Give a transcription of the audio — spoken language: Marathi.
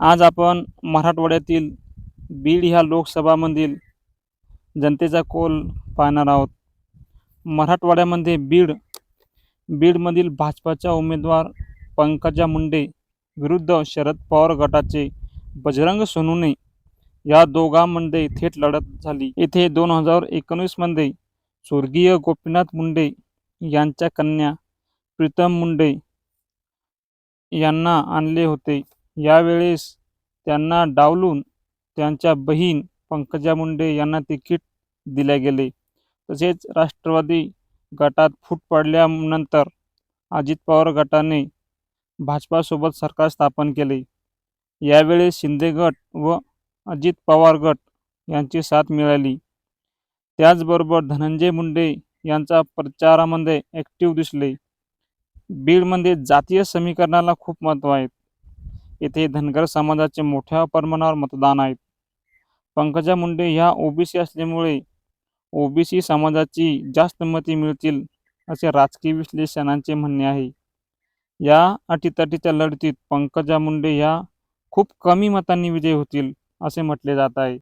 आज आपण मराठवाड्यातील बीड ह्या लोकसभामधील जनतेचा कोल पाहणार आहोत. मराठवाड्यामध्ये बीड बीडमधील भाजपाच्या उमेदवार पंकजा मुंडे विरुद्ध शरद पवार गटाचे बजरंग सोनूने या दोघांमध्ये थेट लढत झाली. येथे दोन हजार एकोणीसमध्ये स्वर्गीय गोपीनाथ मुंडे यांच्या कन्या प्रीतम मुंडे यांना आणले होते. यावेळेस त्यांना डावलून त्यांच्या बहीण पंकजा मुंडे यांना तिकीट दिले गेले. तसेच राष्ट्रवादी गटात फूट पडल्यानंतर अजित पवार गटाने भाजपासोबत सरकार स्थापन केले. यावेळेस शिंदे गट व अजित पवार गट यांची साथ मिळाली. त्याचबरोबर धनंजय मुंडे यांचा प्रचारामध्ये ॲक्टिव्ह दिसले. बीडमध्ये जातीय समीकरणाला खूप महत्त्व आहे. येथे धनगर समाजाचे मोठ्या प्रमाणावर मतदान आहेत पंकजा मुंडे ह्या ओबीसी असल्यामुळे ओबीसी समाजाची जास्त मते मिळतील असे राजकीय विश्लेषणांचे म्हणणे आहे. या अटीतटीच्या लढतीत पंकजा मुंडे ह्या खूप कमी मतांनी विजय होतील असे म्हटले जात आहे.